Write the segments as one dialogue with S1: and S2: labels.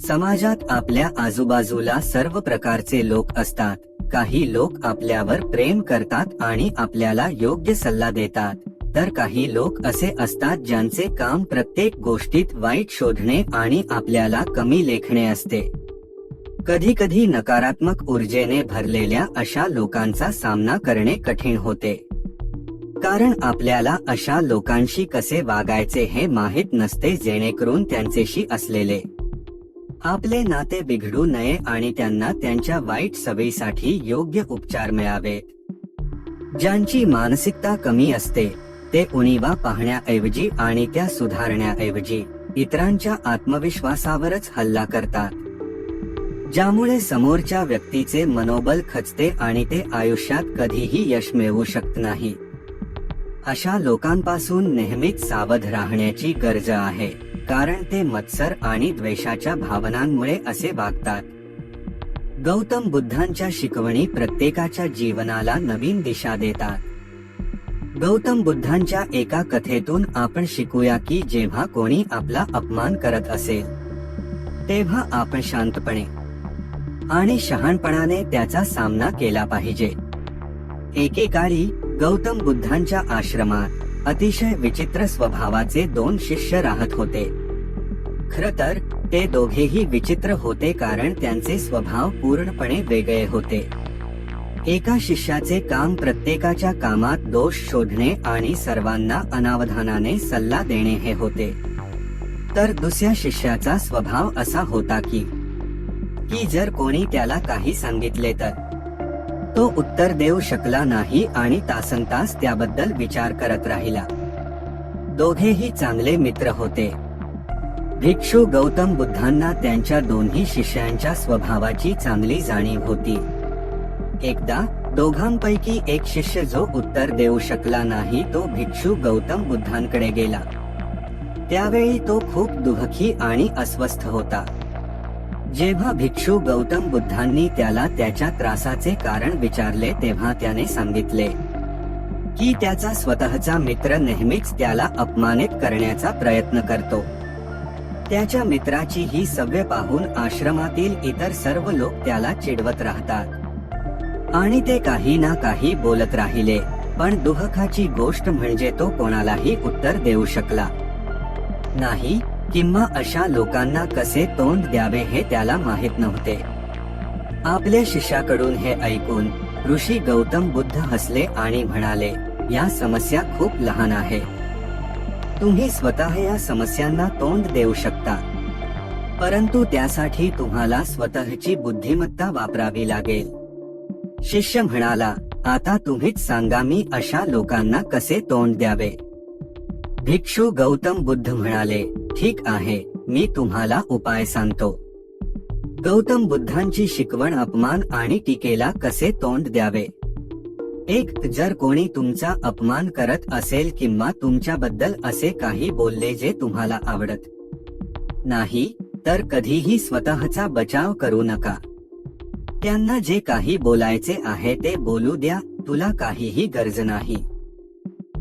S1: समाजात आपल्या आजूबाजूला सर्व प्रकारचे लोक असतात. काही लोक आपल्यावर प्रेम करतात आणि आपल्याला योग्य सल्ला देतात. तर काही लोक असे असतात ज्यांचे काम प्रत्येक गोष्टीत वाईट शोधणे आणि आपल्याला कमी लेखणे असते. कधी कधी नकारात्मक ऊर्जेने भरलेल्या अशा लोकांचा सामना करणे कठीण होते. कारण आपल्याला अशा लोकांशी कसे वागायचे हे माहीत नसते जेणेकरून त्यांचेशी असलेले आपले नाते बिघडू नये आणि त्यांना त्यांच्या वाईट सवयीसाठी योग्य उपचार मिळावेत. ज्यांची मानसिकता कमी असते ते उणीवा पाहण्याऐवजी आणि त्या सुधारण्याऐवजी इतरांच्या आत्मविश्वासावरच हल्ला करतात. ज्यामुळे समोरच्या व्यक्तीचे मनोबल खचते आणि ते आयुष्यात कधीही यश मिळवू शकत नाही. अशा लोकांपासून नेहमीच सावध राहण्याची गरज आहे. कारण ते मत्सर आणि द्वेषाच्या भावनांमुळे असे वागतात. गौतम बुद्धांच्या शिकवणी प्रत्येकाच्या जीवनाला नवीन दिशा देतात. गौतम बुद्धांच्या एका कथेतून आपण शिकूया की जेव्हा कोणी आपला अपमान करत असेल तेव्हा आपण शांतपणे आणि शहाणपणाने त्याचा सामना केला पाहिजे. एकेकाळी गौतम बुद्धांच्या आश्रमात अतिशय विचित्र स्वभावाचे दोन शिष्य राहत होते. खर तर ते दोघेही विचित्र होते कारण त्यांचे स्वभाव पूर्णपणे वेगळे होते. एका शिष्याचे काम प्रत्येकाच्या कामात दोष शोधणे आणि सर्वांना अनावधानाने सल्ला देणे हे होते. तर दुसऱ्या शिष्याचा स्वभाव असा होता की की जर कोणी त्याला काही सांगितले तर तो उत्तर देऊ शकला नाही आणि तासनतास त्याबद्दल विचार करत राहिला. दोघेही चांगले मित्र होते. भिक्षू गौतम बुद्धांना त्यांच्या दोन्ही शिष्यांच्या स्वभावाची चांगली जाणीव होती. एकदा दोघांपैकी एक शिष्य जो उत्तर देऊ शकला नाही तो भिक्षू गौतम बुद्धांकडे गेला. त्यावेळी तो खूप दुःखी आणि अस्वस्थ होता. जेव्हा भिक्षू गौतम बुद्धांनी त्याला त्याच्या त्रासाचे कारण विचारले तेव्हा त्याने सांगितले की त्याचा स्वतःचा मित्र नेहमीच त्याला अपमानित करण्याचा प्रयत्न करतो. त्याच्या मित्राची ही सव्य पाहून आश्रमातील इतर सर्व लोक त्याला चिडवत राहतात. आणि ते काही ना काही बोलत राहिले पण दुःखाची गोष्ट म्हणजे तो कोणालाही उत्तर देऊ शकला. नाही किंवा अशा लोकांना कसे तोंड द्यावे हे त्याला माहीत नव्हते. आपल्या शिष्याकडून हे ऐकून ऋषी गौतम बुद्ध हसले आणि म्हणाले या समस्या खूप लहान आहे. तुम्ही स्वतः या समस्यांना तोंड देऊ शकता. परंतु त्यासाठी तुम्हाला स्वतःची बुद्धिमत्ता वापरावी लागेल. शिष्य म्हणाला आता तुम्हीच सांगा मी अशा लोकांना कसे तोंड द्यावे. भिक्षू गौतम बुद्ध म्हणाले ठीक आहे मी तुम्हाला उपाय सांगतो. गौतम बुद्धांची शिकवण अपमान आणि टीकेला कसे तोंड द्यावे? एक जर कोणी तुमचा अपमान करत असेल किंवा तुमच्याबद्दल असे काही बोलले जे तुम्हाला आवडत नाही तर कधीही स्वतःचा बचाव करू नका. त्यांना जे काही बोलायचे आहे ते बोलू द्या तुला काहीही गरज नाही.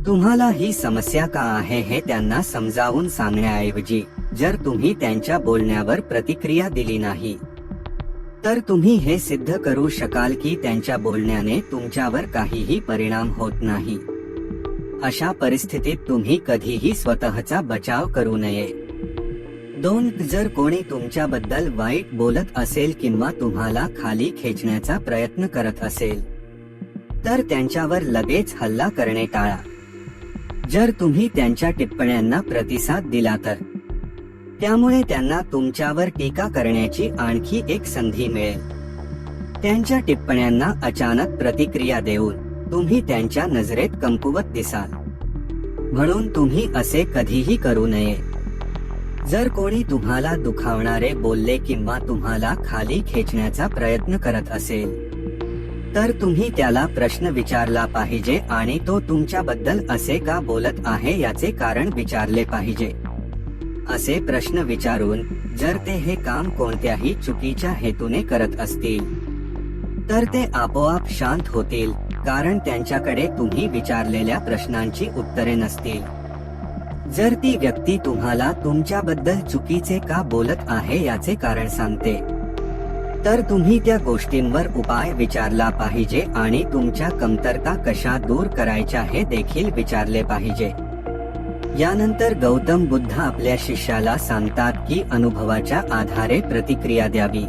S1: तुम्हाला ही समस्या का आहे हे त्यांना समजावून सांगण्याऐवजी जर तुम्ही त्यांच्या बोलण्यावर प्रतिक्रिया दिली नाही तर तुम्ही हे सिद्ध करू शकाल की त्यांच्या बोलण्याने तुमच्यावर काहीही परिणाम होत नाही. अशा परिस्थितीत तुम्ही कधीही स्वतःचा बचाव करू नये. दोन जर कोणी तुमच्याबद्दल वाईट बोलत असेल किंवा तुम्हाला खाली खेचण्याचा प्रयत्न करत असेल तर त्यांच्यावर लगेच हल्ला करणे टाळा. जर तुम्ही त्यांच्या टिप्पण्यांना प्रतिसाद दिला तर. त्यामुळे त्यांना तुमच्यावर टीका करण्याची आणखी एक संधी मिळेल. त्यांच्या टिप्पण्यांना अचानक प्रतिक्रिया देऊन तुम्ही त्यांच्या नजरेत कमकुवत दिसाल. म्हणून तुम्ही असे कधीही करू नये. जर कोणी तुम्हाला दुखावणारे बोलले किंवा तुम्हाला खाली खेचण्याचा प्रयत्न करत असेल तर तुम्ही त्याला प्रश्न विचारला पाहिजे आणि तो तुमच्याबद्दल असे का बोलत आहे याचे कारण विचारले पाहिजे. असे प्रश्न विचारून जर ते हे काम कोणत्याही चुकीच्या हेतूने करत असतील तर ते आपोआप शांत होतील कारण त्यांच्याकडे तुम्ही विचारलेल्या प्रश्नांची उत्तरे नसतील. जर ती व्यक्ती तुम्हाला तुमच्याबद्दल चुकीचे का बोलत आहे याचे कारण सांगते. तर तुम्ही त्या गोष्टींवर उपाय विचारला पाहिजे आणि तुमच्या कमतरता कशा दूर करायच्या हे देखील विचारले पाहिजे. यानंतर गौतम बुद्ध आपल्या शिष्याला सांगतात की अनुभवाच्या आधारे प्रतिक्रिया द्यावी.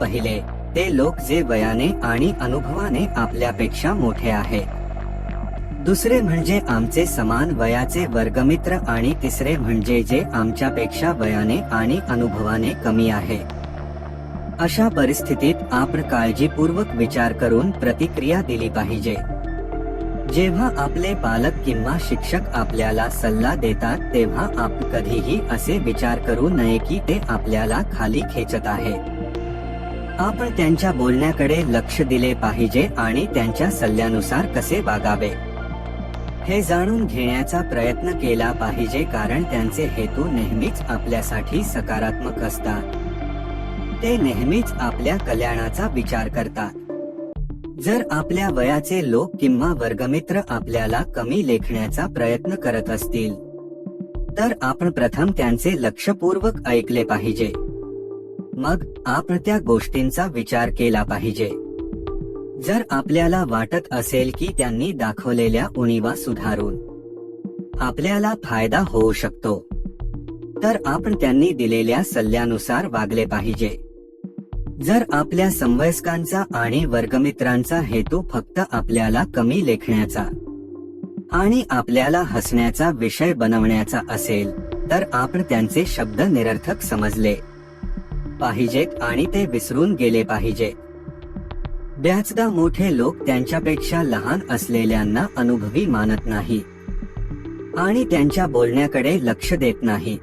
S1: पहिले ते लोक जे वयाने आणि अनुभवाने आपल्यापेक्षा मोठे आहे. दुसरे म्हणजे आमचे समान वयाचे वर्गमित्र आणि तिसरे म्हणजे जे आमच्यापेक्षा वयाने आणि अनुभवाने कमी आहे. अशा परिस्थितीत आपण काळजीपूर्वक विचार करून प्रतिक्रिया दिली पाहिजे. जेव्हा आपले पालक किंवा शिक्षक आपल्याला सल्ला देतात तेव्हा आपण कधीही असे विचार करू नये की ते आपल्याला खाली खेचत आहे. आपण त्यांच्या बोलण्याकडे लक्ष दिले पाहिजे आणि त्यांच्या सल्ल्यानुसार कसे वागावे. हे जाणून घेण्याचा प्रयत्न केला पाहिजे कारण त्यांचे हेतू नेहमीच आपल्यासाठी सकारात्मक असतात. ते नेहमीच आपल्या कल्याणाचा विचार करतात. जर आपल्या वयाचे लोक किंवा वर्गमित्र आपल्याला कमी लेखण्याचा प्रयत्न करत असतील तर आपण प्रथम त्यांचे लक्षपूर्वक ऐकले पाहिजे. मग आपण त्या गोष्टींचा विचार केला पाहिजे. जर आपल्याला वाटत असेल की त्यांनी दाखवलेल्या उणीवा सुधारून आपल्याला फायदा होऊ शकतो तर आपण त्यांनी दिलेल्या सल्ल्यानुसार वागले पाहिजे. जर आपल्या संवयस्कांचा आणि वर्गमित्रांचा हेतू फक्त आपल्याला कमी लेखण्याचा आणि आपल्याला हसण्याचा विषय बनवण्याचा असेल तर आपण त्यांचे शब्द निरर्थक समजले पाहिजेत आणि ते विसरून गेले पाहिजे. बऱ्याचदा मोठे लोक त्यांच्यापेक्षा लहान असलेल्यांना अनुभवी मानत नाही आणि त्यांच्या बोलण्याकडे लक्ष देत नाही.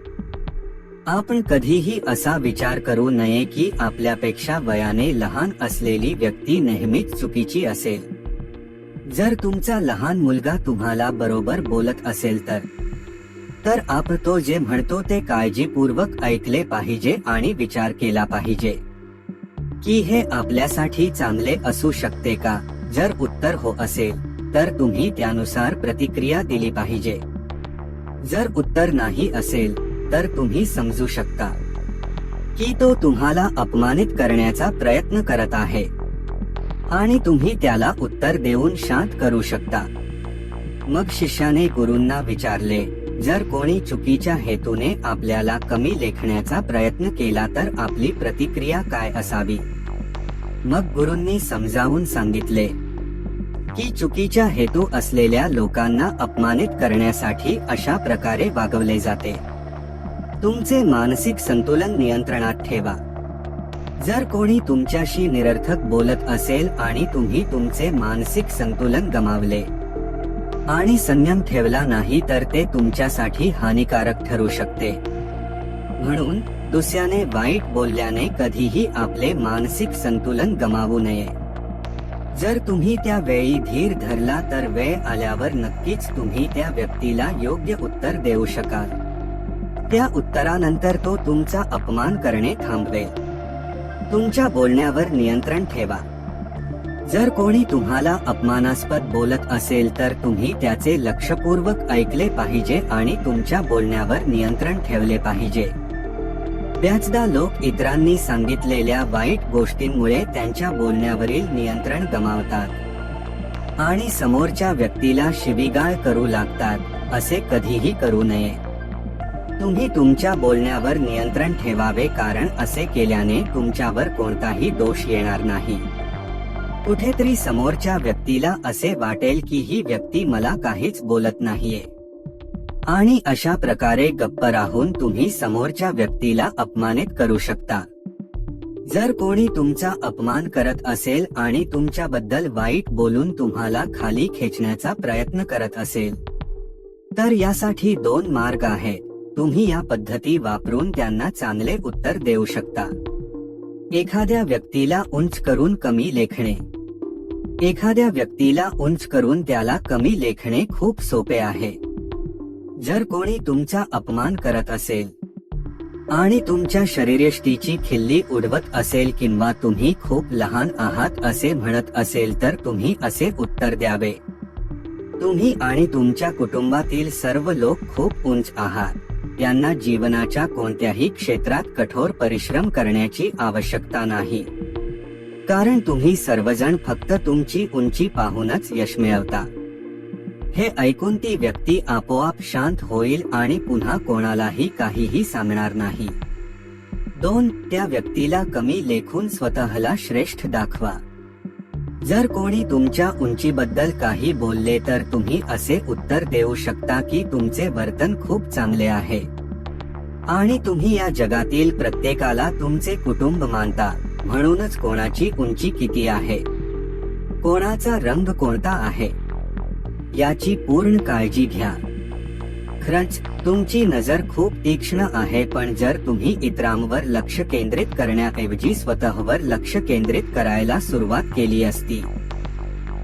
S1: आपण कधीही असा विचार करू नये की आपल्यापेक्षा वयाने लहान असलेली व्यक्ती नेहमीच चुकीची असेल. जर तुमचा लहान मुलगा तुम्हाला बरोबर बोलत असेल तर. तर आपण तो जे म्हणतो ते काळजीपूर्वक ऐकले पाहिजे आणि विचार केला पाहिजे. की हे आपल्यासाठी चांगले असू शकते का? जर उत्तर हो असेल तर तुम्ही त्यानुसार प्रतिक्रिया दिली पाहिजे. जर उत्तर नाही असेल तर तुम्ही समजू शकता की तो तुम्हाला अपमानित करण्याचा प्रयत्न करत आहे. आणि तुम्ही त्याला उत्तर देऊन शांत करू शकता. मग शिष्याने गुरूंना विचारले जर कोणी चुकीच्या हेतूने आपल्याला कमी लेखण्याचा प्रयत्न केला तर आपली प्रतिक्रिया काय असावी? मग गुरूंनी समजावून सांगितले की चुकीच्या हेतू असलेल्या लोकांना अपमानित करण्यासाठी अशा प्रकारे वागवले जाते. तुमचे मानसिक संतुलन नियंत्रणात ठेवा. जर कोणी तुमच्याशी निरर्थक बोलत असेल आणि तुम्ही तुमचे मानसिक संतुलन गमावले आणि संयम ठेवला नाही तर ते तुमच्यासाठी हानिकारक ठरू शकते. म्हणून दुसऱ्याने वाईट बोलल्याने कधीही आपले मानसिक संतुलन गमावू नये. जर तुम्ही त्या वेळी धीर धरला तर वेळ आल्यावर नक्कीच तुम्ही त्या व्यक्तीला योग्य उत्तर देऊ शकाल. त्या उत्तरानंतर तो तुमचा अपमान करणे थांबवेल. तुमच्या बोलण्यावर नियंत्रण ठेवा. जर कोणी तुम्हाला अपमानास्पद बोलत असेल तर तुम्ही त्याचे लक्षपूर्वक ऐकले पाहिजे आणि तुमच्या बोलण्यावर नियंत्रण ठेवले पाहिजे. बऱ्याचदा लोक इतरांनी सांगितलेल्या वाईट गोष्टींमुळे त्यांच्या बोलण्यावरील नियंत्रण गमावतात आणि समोरच्या व्यक्तीला शिवीगाळ करू लागतात असे कधीही करू नये. तुम्ही तुमच्या बोलण्यावर नियंत्रण ठेवावे कारण असे केल्याने तुमच्यावर कोणताही दोष येणार नाही. कुठेतरी समोरच्या व्यक्तीला असे वाटेल की ही व्यक्ती मला काहीच बोलत नाहीये. आणि अशा प्रकारे गप्प राहून तुम्ही समोरच्या व्यक्तीला अपमानित करू शकता. जर कोणी तुमचा अपमान करत असेल आणि तुमच्याबद्दल वाईट बोलून तुम्हाला खाली खेचण्याचा प्रयत्न करत असेल तर यासाठी दोन मार्ग आहेत. तुम्ही या पद्धती वापरून त्यांना चांगले उत्तर देऊ शकता. एखाद्या व्यक्तीला उंच करून कमी लेखणे. एखाद्या व्यक्तीला उंच करून त्याला कमी लेखणे खूप सोपे आहे. जर कोणी तुमचा अपमान करत असेल. आणि तुमच्या शरीरयष्टीची खिल्ली उडवत असेल किंवा तुम्ही खूप लहान आहात असे म्हणत असेल तर तुम्ही असे उत्तर द्यावे. तुम्ही आणि तुमच्या कुटुंबातील सर्व लोक खूप उंच आहात. त्यांना जीवनाच्या कोणत्याही क्षेत्रात कठोर परिश्रम करण्याची आवश्यकता नाही. कारण तुम्ही सर्वजण फक्त तुमची उंची पाहूनच यश मिळवता. हे ऐकून ती व्यक्ती आपोआप शांत होईल आणि पुन्हा कोणालाही काहीही सांगणार नाही. दोन त्या व्यक्तीला कमी लेखून स्वतःला श्रेष्ठ दाखवा. जर कोणी तुमच्या उंचीबद्दल काही बोलले तर तुम्ही असे उत्तर देऊ शकता की तुमचे वर्तन खूप चांगले आहे. आणि तुम्ही या जगातील प्रत्येकाला तुमचे कुटुंब मानता म्हणूनच कोणाची उंची किती आहे? कोणाचा रंग कोणता आहे? याची पूर्ण काळजी घ्या. खरंच तुमची नजर खूप तीक्ष्ण आहे पण जर तुम्ही इतरांवर लक्ष केंद्रित करण्याऐवजी स्वतःवर लक्ष केंद्रित करायला सुरुवात केली असती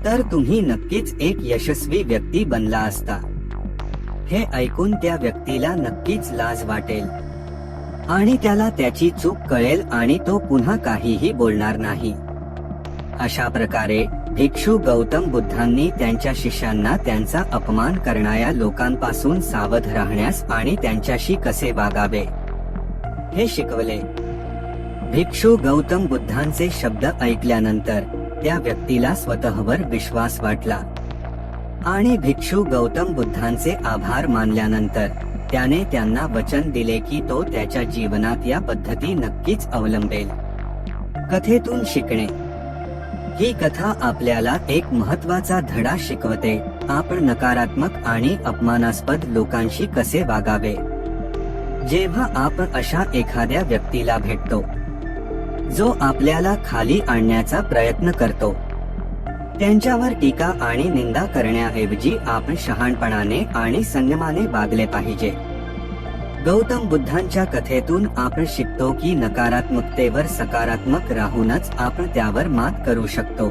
S1: तर तुम्ही नक्कीच एक यशस्वी व्यक्ती बनला असता. हे ऐकून त्या व्यक्तीला नक्कीच लाज वाटेल. आणि त्याला त्याची चूक कळेल आणि तो पुन्हा काहीही बोलणार नाही. अशा प्रकारे भिक्षू गौतम बुद्धांनी त्यांच्या शिष्यांना त्यांचा अपमान करणाऱ्या लोकांपासून सावध राहण्यास आणि त्यांच्याशी कसे वागावे? हे शिकवले. भिक्षू गौतम बुद्धांचे शब्द ऐकल्यानंतर त्या व्यक्तीला स्वतःवर विश्वास वाटला. आणि भिक्षू गौतम बुद्धांचे आभार मानल्यानंतर त्याने त्यांना वचन दिले की तो त्याच्या जीवनात या पद्धती नक्कीच अवलंबेल. कथेतून शिकणे. ही कथा आपल्याला एक महत्त्वाचा धडा शिकवते. आपण नकारात्मक आणि अपमानास्पद लोकांशी कसे वागावे? जेव्हा आपण अशा एखाद्या व्यक्तीला भेटतो जो आपल्याला खाली आणण्याचा प्रयत्न करतो त्यांच्यावर टीका आणि निंदा करण्याऐवजी आपण शहाणपणाने आणि संयमाने वागले पाहिजे. गौतम बुद्धांच्या कथेतून आपण शिकतो की नकारात्मकतेवर सकारात्मक राहूनच आपण त्यावर मात करू शकतो.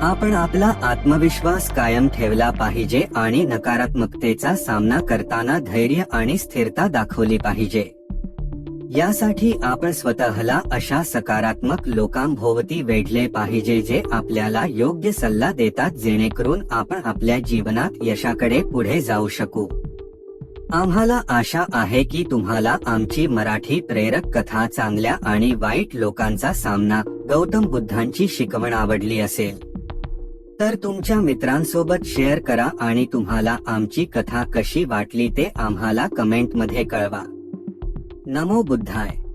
S1: आपण आपला आत्मविश्वास कायम ठेवला पाहिजे आणि नकारात्मकतेचा सामना करताना धैर्य आणि स्थिरता दाखवली पाहिजे. यासाठी आपण स्वतःला अशा सकारात्मक लोकांभोवती वेढले पाहिजे जे आपल्याला योग्य सल्ला देतात जेणेकरून आपण आपल्या जीवनात यशाकडे पुढे जाऊ शकू. आम्हाला आशा आहे की तुम्हाला आमची मराठी प्रेरक कथा चांगल्या आणि वाईट लोकांचा सामना गौतम बुद्धांची शिकवण आवडली असेल. तर तुमच्या मित्रांसोबत शेअर करा आणि तुम्हाला आमची कथा कशी वाटली ते आम्हाला कमेंटमध्ये कळवा. नमो बुद्धाय.